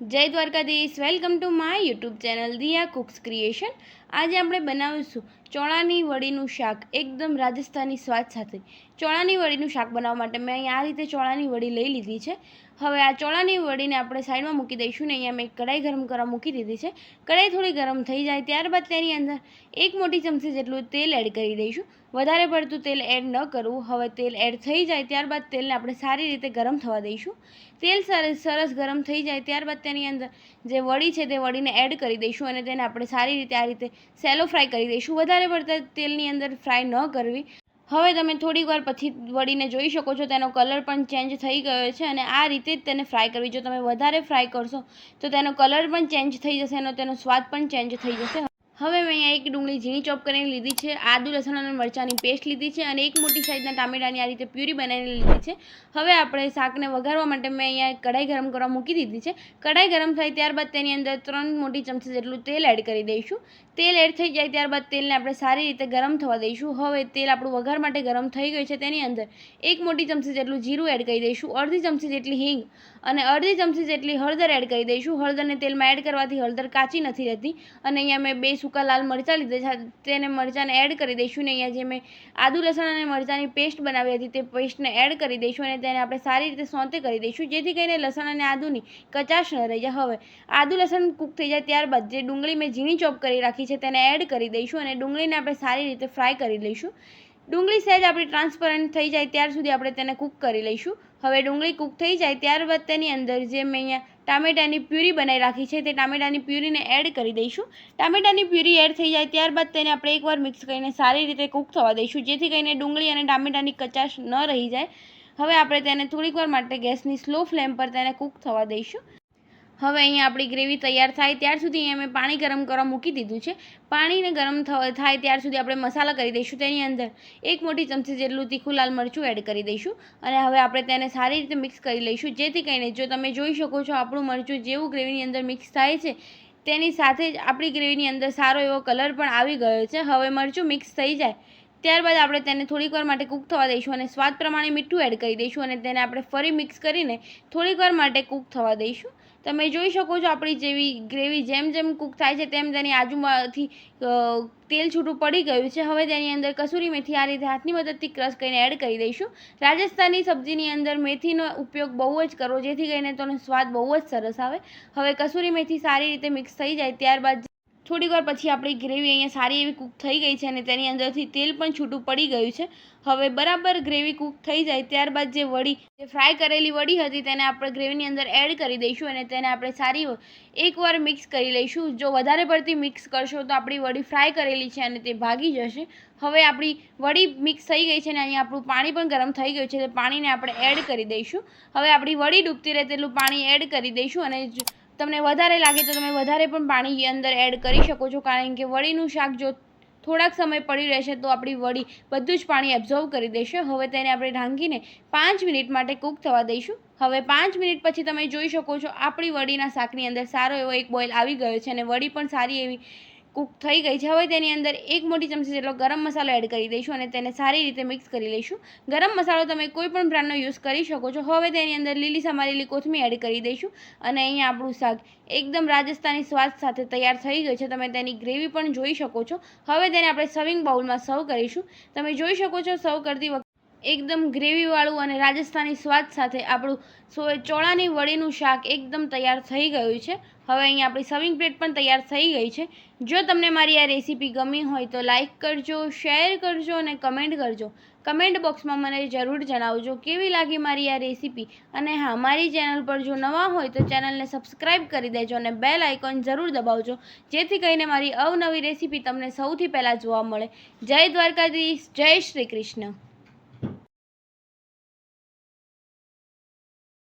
જય Dwarkadhish. Welcome to my YouTube channel Diya cooks creation. આજે આપણે બનાવીશું ચોળાની વડીનું શાક, એકદમ રાજસ્થાની સ્વાદ સાથે. ચોળાની વડીનું શાક બનાવવા માટે મેં અહીં આ રીતે ચોળાની વડી લઈ લીધી છે. હવે આ ચોળાની વડીને આપણે સાઈડમાં મૂકી દઈશું ને અહીંયા મેં કઢાઈ ગરમ કરવા મૂકી દીધી છે. કઢાઈ થોડી ગરમ થઈ જાય ત્યારબાદ તેની અંદર એક મોટી ચમચી જેટલું તેલ એડ કરી દઈશું. વધારે પડતું તેલ એડ ન કરવું. હવે તેલ એડ થઈ જાય ત્યારબાદ તેલને આપણે સારી રીતે ગરમ થવા દઈશું. તેલ સરસ ગરમ થઈ જાય ત્યારબાદ તેની અંદર જે વડી છે તે વડીને એડ કરી દઈશું અને તેને આપણે સારી રીતે આ રીતે સેલો ફ્રાય કરી દઈશું. વધારે પડતા તેલની અંદર ફ્રાય ન કરવી. હવે તમે થોડીક વાર પછી વળીને જોઈ શકો છો, તેનો કલર પણ ચેન્જ થઈ ગયો છે અને આ રીતે જ તેને ફ્રાય કરવી. જો તમે વધારે ફ્રાય કરશો, તો તેનો કલર પણ ચેન્જ થઈ જશે અને તેનો સ્વાદ પણ ચેન્જ થઈ જશે. હવે મેં અહીંયા એક ડુંગળી ઝીણી ચોપ કરીને લીધી છે, આદુ, લસણ અને મરચાંની પેસ્ટ લીધી છે અને એક મોટી સાઈઝના ટામેટાની આ રીતે પ્યુરી બનાવીને લીધી છે. હવે આપણે શાકને વઘારવા માટે મેં અહીંયા કઢાઈ ગરમ કરવા મૂકી દીધી છે. કઢાઈ ગરમ થાય ત્યારબાદ તેની અંદર ત્રણ મોટી ચમચી જેટલું તેલ એડ કરી દઈશું. તેલ એડ થઈ જાય ત્યારબાદ તેલને આપણે સારી રીતે ગરમ થવા દઈશું. હવે તેલ આપણું વઘાર માટે ગરમ થઈ ગયું છે તેની અંદર એક મોટી ચમચી જેટલું જીરું એડ કરી દઈશું, અડધી ચમચી જેટલી હિંગ અને અડધી ચમચી જેટલી હળદર એડ કરી દઈશું. હળદરને તેલમાં એડ કરવાથી હળદર કાચી નથી રહેતી અને અહીંયા મેં બે સૂકા લાલ મરચાં લીધા છે. તેને મરચાંને એડ કરી દઈશું ને અહીંયા જે મેં આદુ લસણ અને મરચાંની પેસ્ટ બનાવી હતી તે પેસ્ટને એડ કરી દઈશું અને તેને આપણે સારી રીતે સોંતે કરી દઈશું. જેથી કરીને લસણ અને આદુની કચાશ ન રહી જાય. હવે, આદુ લસણ કૂક થઈ જાય ત્યારબાદ જે ડુંગળી મેં ઝીણી ચોપ કરી રાખી છે તેને એડ કરી દઈશું અને ડુંગળીને આપણે સારી રીતે ફ્રાય કરી લઈશું. ડુંગળી સહેજ આપણી ટ્રાન્સપરન્ટ થઈ જાય, ત્યાર સુધી આપણે તેને કૂક કરી લઈશું. હવે ડુંગળી કૂક થઈ જાય, ત્યારબાદ તેની અંદર જે મેં અહીંયા ટામેટાની પ્યુરી બનાવી રાખી છે. તે ટામેટાની પ્યુરીને એડ કરી દઈશું. ટામેટાની પ્યુરી એડ થઈ જાય ત્યારબાદ તેને આપણે એકવાર મિક્સ કરીને સારી રીતે કૂક થવા દઈશું, જેથી કરીને ડુંગળી અને ટામેટાની કચાશ ન રહી જાય. હવે આપણે તેને થોડીક વાર માટે ગેસની સ્લો ફ્લેમ પર તેને કૂક થવા દઈશું. હવે અહીંયા આપણી ગ્રેવી તૈયાર થાય ત્યાર સુધી અહીંયા મેં પાણી ગરમ કરવા મૂકી દીધું છે. પાણીને ગરમ થાય ત્યાર સુધી આપણે મસાલા કરી દઈશું તેની અંદર. એક મોટી ચમચી જેટલું તીખું લાલ મરચું એડ કરી દઈશું અને હવે આપણે તેને સારી રીતે મિક્સ કરી લઈશું. જેથી કરીને જો તમે જોઈ શકો છો આપણું મરચું જેવું ગ્રેવીની અંદર મિક્સ થાય છે, તેની સાથે જ આપણી ગ્રેવીની અંદર સારો એવો કલર પણ આવી ગયો છે. હવે મરચું મિક્સ થઈ જાય. ત્યારબાદ આપણે તેને થોડીક વાર માટે કૂક થવા દઈશું અને સ્વાદ પ્રમાણે મીઠું એડ કરી દઈશું અને તેને આપણે ફરી મિક્સ કરીને થોડીક વાર માટે કૂક થવા દઈશું. તમે જોઈ શકો છો આપણી જેવી ગ્રેવી જેમ જેમ કૂક થાય છે તેમ તેની આજુમાંથી તેલ છૂટું પડી ગયું છે. હવે તેની અંદર કસૂરી મેથી આ રીતે હાથની મદદથી ક્રશ કરીને એડ કરી દઈશું. રાજસ્થાની સબ્જીની અંદર મેથીનો ઉપયોગ બહુ જ કરો, જેથી કરીને તેનો સ્વાદ બહુ જ સરસ આવે. હવે કસૂરી મેથી સારી રીતે મિક્સ થઈ જાય ત્યારબાદ થોડીક વાર પછી આપણી ગ્રેવી અહીંયા સારી એવી કૂક થઈ ગઈ છે અને તેની અંદરથી તેલ પણ છૂટું પડી ગયું છે. હવે બરાબર ગ્રેવી કૂક થઈ જાય ત્યારબાદ જે વડી, જે ફ્રાય કરેલી વડી હતી તેને આપણે ગ્રેવીની અંદર એડ કરી દઈશું અને તેને આપણે સારી એકવાર મિક્સ કરી લઈશું. જો વધારે પડતી મિક્સ કરશો તો આપણી વડી ફ્રાય કરેલી છે અને તે ભાગી જશે. હવે આપણી વડી મિક્સ થઈ ગઈ છે અને અહીંયા આપણું પાણી પણ ગરમ થઈ ગયું છે તે પાણીને આપણે એડ કરી દઈશું. હવે આપણી વડી ડૂબતી રહે તેટલું પાણી એડ કરી દઈશું અને તમને વધારે લાગે તો તમે વધારે પણ પાણી અંદર એડ કરી શકો છો, કારણ કે વડીનું શાક જો થોડાક સમય પડી રહેશે તો આપણી વડી બધું જ પાણી એબ્ઝોર્વ કરી દેશે. હવે તેને આપણે ઢાંકીને પાંચ મિનિટ માટે કૂક થવા દઈશું. હવે પાંચ મિનિટ પછી તમે જોઈ શકો છો આપણી વડીના શાકની અંદર સારો એવો એક બોઇલ આવી ગયો છે અને વડી પણ સારી એવી કૂક થઈ ગઈ છે. હવે તેની અંદર એક મોટી ચમચી જેટલો ગરમ મસાલો એડ કરી દઈશું અને તેને સારી રીતે મિક્સ કરી લઈશું. ગરમ મસાલો તમે કોઈ પણ બ્રાન્ડનો યુઝ કરી શકો છો. હવે તેની અંદર લીલી સમારેલી કોથમી એડ કરી દઈશું અને અહીંયા આપણું શાક એકદમ રાજસ્થાની સ્વાદ સાથે તૈયાર થઈ ગયું છે. તમે તેની ગ્રેવી પણ જોઈ શકો છો. હવે તેને આપણે સર્વિંગ બાઉલમાં સર્વ કરીશું. તમે જોઈ શકો છો સર્વ કરતી વખતે એકદમ ગ્રેવીવાળું અને રાજસ્થાની સ્વાદ સાથે આપણું સો ચોળાની વડીનું શાક એકદમ તૈયાર થઈ ગયું છે. હવે અહીંયા આપણી સર્વિંગ પ્લેટ પણ તૈયાર થઈ ગઈ છે. જો તમને મારી આ રેસીપી ગમી હોય તો લાઇક કરજો શેર કરજો અને કમેન્ટ કરજો. કમેન્ટ બોક્સમાં મને જરૂર જણાવજો કેવી લાગી મારી આ રેસીપી અને હા, મારી ચેનલ પર જો નવા હોય તો ચેનલને સબસ્ક્રાઈબ કરી દેજો અને બેલ આઇકોન જરૂર દબાવજો. જેથી કરીને મારી અવનવી રેસીપી તમને સૌથી પહેલાં જોવા મળે. જય દ્વારકાધીશ, જય શ્રી કૃષ્ણ.